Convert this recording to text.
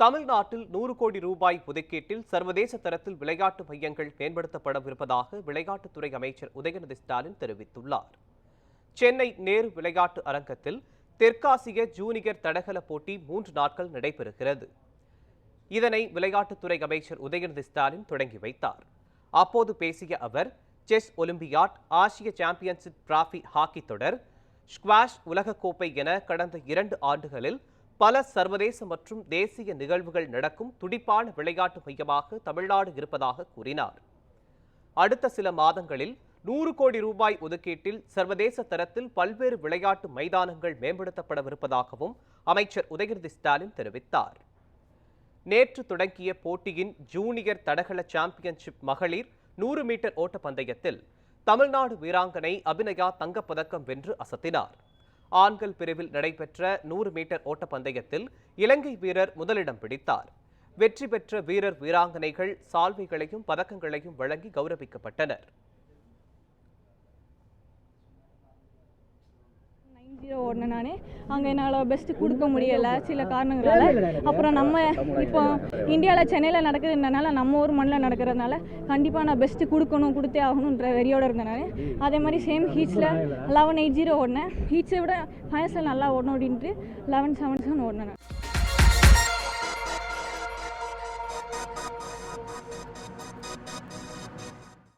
தமிழ்நாட்டில் நூறு கோடி ரூபாய் ஒதுக்கீட்டில் சர்வதேச தரத்தில் விளையாட்டு மையங்கள் மேம்படுத்தப்படவிருப்பதாக விளையாட்டுத்துறை அமைச்சர் உதயநிதி ஸ்டாலின் தெரிவித்துள்ளார். சென்னை நேரு விளையாட்டு அரங்கத்தில் தெற்காசிய ஜூனியர் தடகள போட்டி மூன்று நாட்கள் நடைபெறுகிறது. இதனை விளையாட்டுத்துறை அமைச்சர் உதயநிதி ஸ்டாலின் தொடங்கி வைத்தார். அப்போது பேசிய அவர் செஸ் ஒலிம்பியாட் ஆசிய சாம்பியன்ஷிப் டிராஃபி ஹாக்கி தொடர் ஸ்குவாஷ் உலகக்கோப்பை என கடந்த இரண்டு ஆண்டுகளில் பல சர்வதேச மற்றும் தேசிய நிகழ்வுகள் நடக்கும் துடிப்பான விளையாட்டு மையமாக தமிழ்நாடு இருப்பதாக கூறினார். அடுத்த சில மாதங்களில் நூறு கோடி ரூபாய் ஒதுக்கீட்டில் சர்வதேச தரத்தில் பல்வேறு விளையாட்டு மைதானங்கள் மேம்படுத்தப்படவிருப்பதாகவும் அமைச்சர் உதயநிதி ஸ்டாலின் தெரிவித்தார். நேற்று தொடங்கிய போட்டியின் ஜூனியர் தடகள சாம்பியன்ஷிப் மகளிர் நூறு மீட்டர் ஓட்டப்பந்தயத்தில் தமிழ்நாடு வீராங்கனை அபிநயா தங்கப்பதக்கம் வென்று அசத்தினார். ஆண்கள் பிரிவில் நடைபெற்ற நூறு மீட்டர் ஓட்டப்பந்தயத்தில் இலங்கை வீரர் முதலிடம் பிடித்தார். வெற்றி பெற்ற வீரர் வீராங்கனைகள் சால்வைகளையும் பதக்கங்களையும் வழங்கி கௌரவிக்கப்பட்டனர் நைன் ஜீரோ ஓடினேன் நான் அங்கே என்னால் பெஸ்ட்டு கொடுக்க முடியலை சில காரணங்களால். அப்புறம் நம்ம இப்போ இந்தியாவில் சென்னையில் நடக்குதுன்றனால நம்ம ஊர் மண்ணில் நடக்கிறதுனால கண்டிப்பாக நான் பெஸ்ட்டு கொடுக்கணும் கொடுத்தே ஆகணுன்ற வெறியோடு இருந்தேன் நான் அதே மாதிரி சேம் ஹீட்ஸில் லெவன் எயிட் ஜீரோ ஓடினேன். ஹீட்ஸை விட ஃபைனல்ஸில் நல்லா ஓடணும் அப்படின்ட்டு லெவன் செவன் செவன் ஓடினேன் நான்.